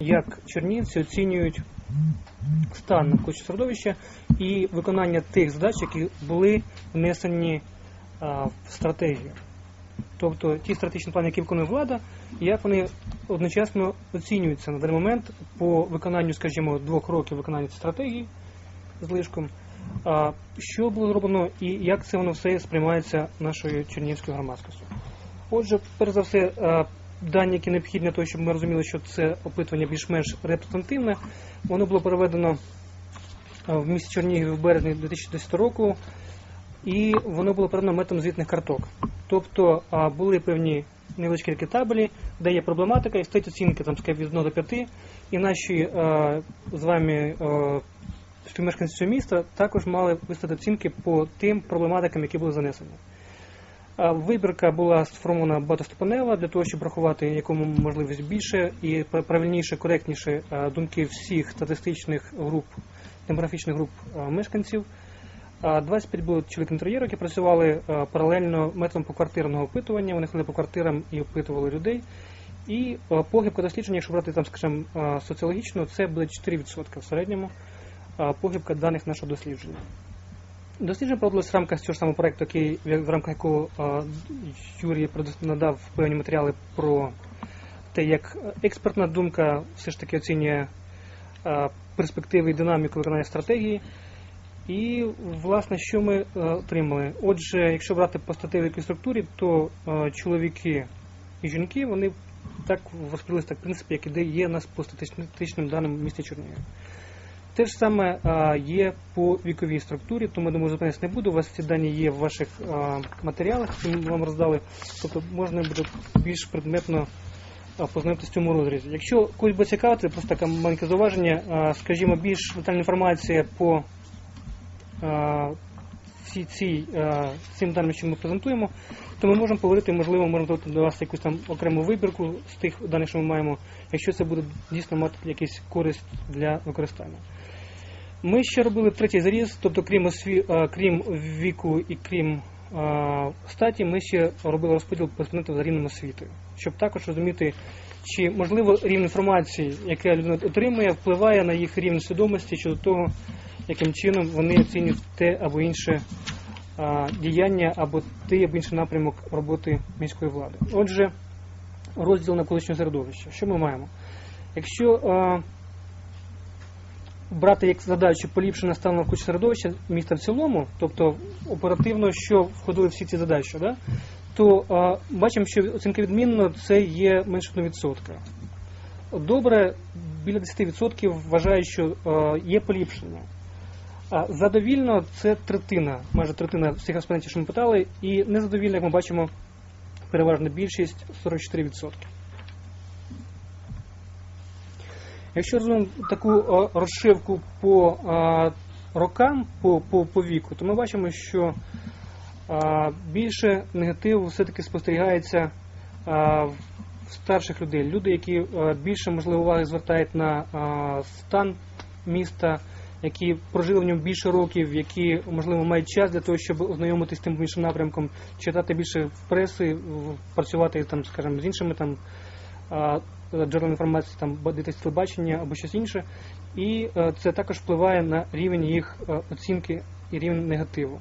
як чернівці оцінюють стан навколишнього середовища і виконання тих задач, які були внесені а, в стратегію. Тобто ті стратегічні плани, які виконує влада, як вони одночасно оцінюються на даний момент по виконанню, скажімо, двох років виконання цієї стратегії з лишком, а, що було зроблено і як це воно все сприймається нашою чернігівською громадськістю. Отже, перш за все, дані, які необхідні для того, щоб ми розуміли, що це опитування більш-менш репрезентативне, воно було проведено е, в місті Чернігів в березні 2010 року, і воно було проведено методом звітних карток. Тобто були певні невеличкі табелі, де є проблематика, і стоять оцінки там, від 1 до 5, і наші е, з вами е, співмешканці цього міста також мали виставити оцінки по тим проблематикам, які були занесені. Вибірка була сформована багатоступенева для того, щоб рахувати якому можливість більше і правильніше, коректніше думки всіх статистичних груп, демографічних груп мешканців. А 25 було чоловік інтер'єру, які працювали паралельно методом поквартирного опитування. Вони ходили по квартирам і опитували людей. І а, похибка дослідження, якщо брати там, скажімо, соціологічно, це буде 4% в середньому а, похибка даних нашого дослідження. Дослідження проводилось в рамках цього ж самого проекту, який в рамках якого Юрій надав певні матеріали про те, як експертна думка все ж таки оцінює перспективи і динаміку виконання стратегії. І, власне, що ми е, отримали? Отже, якщо брати по статевій структурі, то е, чоловіки і жінки вони так восприлися так, в принципі, як іде є у нас по статистичним даним в місті Чернігів. Те ж саме є по віковій структурі, тому думаю, зупинятися не буду. У вас ці дані є в ваших матеріалах, які ми вам роздали. Тобто можна буде більш предметно познайомитися в цьому розрізі. Якщо когось буде цікавити, просто таке маленьке зауваження, скажімо, більш детальна інформація по ці, ці, цим даним, що ми презентуємо, то ми можемо поговорити, можливо, можемо дати до вас якусь там окрему вибірку з тих даних, що ми маємо, якщо це буде дійсно мати якусь користь для використання. Ми ще робили третій заріз, тобто крім осві... крім віку і крім а, статі, ми ще робили розподіл респондентів за рівнем освіти, щоб також розуміти, чи можливо рівень інформації, яке людина отримує, впливає на їх рівень свідомості щодо того, яким чином вони оцінюють те або інше а, діяння або той або інший напрямок роботи міської влади. Отже, розділ навколишнього середовища. Що ми маємо? Якщо а, брати як задачу поліпшення стану навколишнього середовища міста в цілому, тобто оперативно, що входили всі ці задачі, да? то а, бачимо, що оцінка відмінно це є менше 1%. Добре, біля 10% вважають, що а, є поліпшення. А задовільно це третина, майже третина всіх респондентів, що ми питали, і незадовільно, як ми бачимо, переважна більшість 44%. Якщо розуміємо таку розшивку по рокам, по, по, по віку, то ми бачимо, що більше негативу все-таки спостерігається в старших людей. Люди, які більше можливо уваги звертають на стан міста, які прожили в ньому більше років, які можливо мають час для того, щоб ознайомитися з тим іншим напрямком, читати більше преси, працювати там, скажімо, з іншими там а, джерелами інформації, там дивитися телебачення або щось інше, і е, це також впливає на рівень їх е, оцінки і рівень негативу.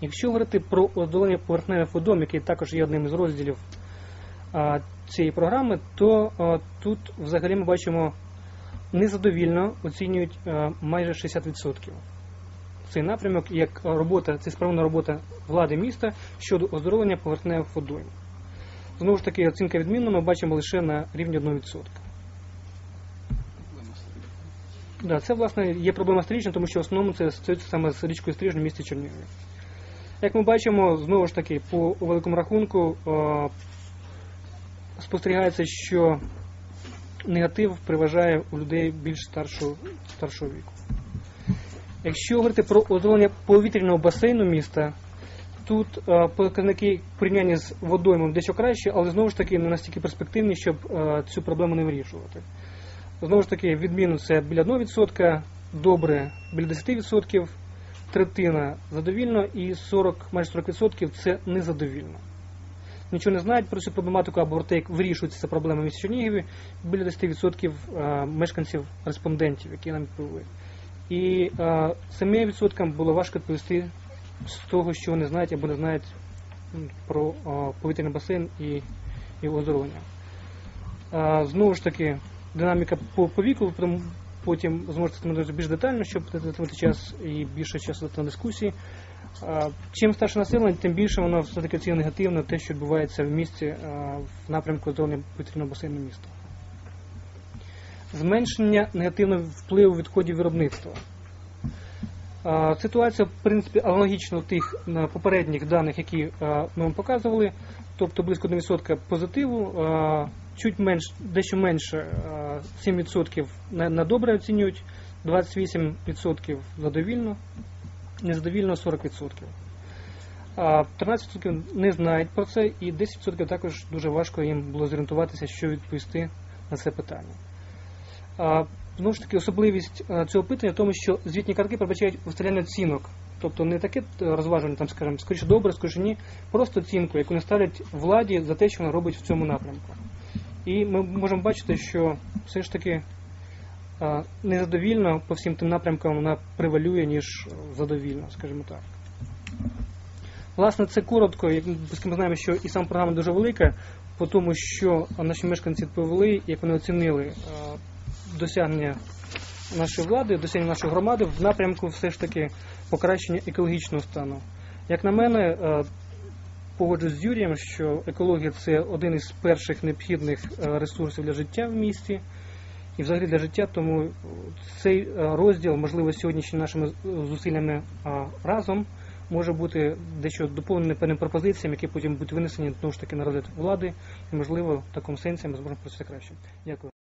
Якщо говорити про оздолення поверхневих водом, який також є одним із розділів цієї програми, то тут взагалі ми бачимо незадовільно оцінюють майже 60%. Цей напрямок як робота, це справна робота влади міста щодо оздоровлення поверхневих водойм. Знову ж таки, оцінка відмінна ми бачимо лише на рівні 1%. Да, це власне є проблема стрічна, тому що в основному це стосується саме з річкою Стрижня в місті Чернігові. Як ми бачимо, знову ж таки, по великому рахунку е, спостерігається, що негатив переважає у людей більш старшого, старшого віку. Якщо говорити про оздоровлення повітряного басейну міста, тут е, показники в порівнянні з водоймом дещо краще, але знову ж таки не настільки перспективні, щоб е, цю проблему не вирішувати. Знову ж таки, відміну це біля 1%, добре біля 10%, третина задовільно і 40, майже 40% це незадовільно. нічого не знають про цю проблематику, або як вирішується ця проблема в місті Чернігові, біля 10% е, мешканців респондентів, які нам відповіли. І е, самим відсоткам було важко відповісти з того, що вони знають або не знають про повітряний басейн і його оздоровлення. Знову ж таки, динаміка по, віку, потім, зможете сказати більш детально, щоб затримати час і більше часу на дискусії. Чим старше населення, тим більше воно все-таки оцінює негативно те, що відбувається в місті в напрямку оздоровлення повітряного басейну міста. Зменшення негативного впливу відходів виробництва. Ситуація, в принципі, аналогічна тих попередніх даних, які ми вам показували, тобто близько 1% позитиву, чуть менш, дещо менше е, 7% на, добре оцінюють, 28% задовільно, незадовільно 40%. А 13% не знають про це, і 10% також дуже важко їм було зорієнтуватися, що відповісти на це питання. Знову ж таки, особливість цього питання в тому, що звітні картки передбачають виставляння оцінок. Тобто не таке е, розваження, там, скажімо, скоріше добре, скоріше ні, просто оцінку, яку не ставлять владі за те, що вона робить в цьому напрямку. І ми можемо бачити, що все ж таки незадовільно по всім тим напрямкам вона превалює, ніж задовільно, скажімо так. Власне, це коротко, ми знаємо, що і сам програма дуже велика, по тому, що наші мешканці відповіли, як вони оцінили е, досягнення нашої влади, досягнення нашої громади в напрямку все ж таки покращення екологічного стану. Як на мене, е, погоджуюсь з Юрієм, що екологія це один із перших необхідних е, ресурсів для життя в місті і взагалі для життя, тому цей е, розділ, можливо, сьогоднішніми нашими зусиллями разом може бути дещо доповнений певним пропозиціями, які потім будуть винесені знову ж таки на розгляд влади, і можливо в такому сенсі ми зможемо працювати краще. Дякую.